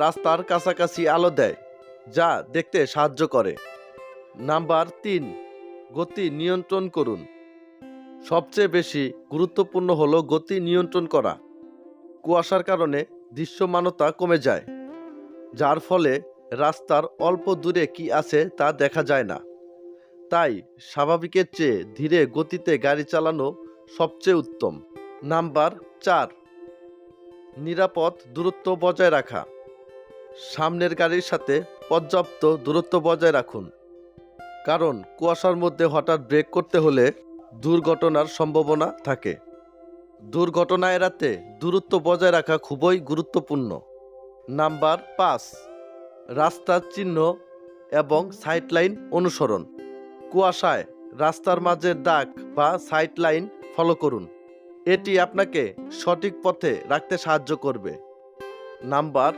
রাস্তার কাছাকাছি আলো দেয়, যা দেখতে সাহায্য করে। নাম্বার তিন, গতি নিয়ন্ত্রণ করুন। সবচেয়ে বেশি গুরুত্বপূর্ণ হলো গতি নিয়ন্ত্রণ করা। কুয়াশার কারণে দৃশ্যমানতা কমে যায়, যার ফলে রাস্তার অল্প দূরে কি আছে তা দেখা যায় না। তাই স্বাভাবিকের চেয়ে ধীরে গতিতে গাড়ি চালানো সবচেয়ে উত্তম। নাম্বার চার, নিরাপদ দূরত্ব বজায় রাখা। সামনের গাড়ির সাথে পর্যাপ্ত দূরত্ব বজায় রাখুন। কারণ কুয়াশার মধ্যে হঠাৎ ব্রেক করতে হলে দুর্ঘটনার সম্ভাবনা থাকে। দুর্ঘটনা এড়াতে দূরত্ব বজায় রাখা খুবই গুরুত্বপূর্ণ। নাম্বার পাঁচ, রাস্তার চিহ্ন এবং সাইড লাইন অনুসরণ। কুয়াশায় রাস্তার মাঝের দাগ বা সাইড লাইন ফলো করুন। এটি আপনাকে সঠিক পথে রাখতে সাহায্য করবে। নাম্বার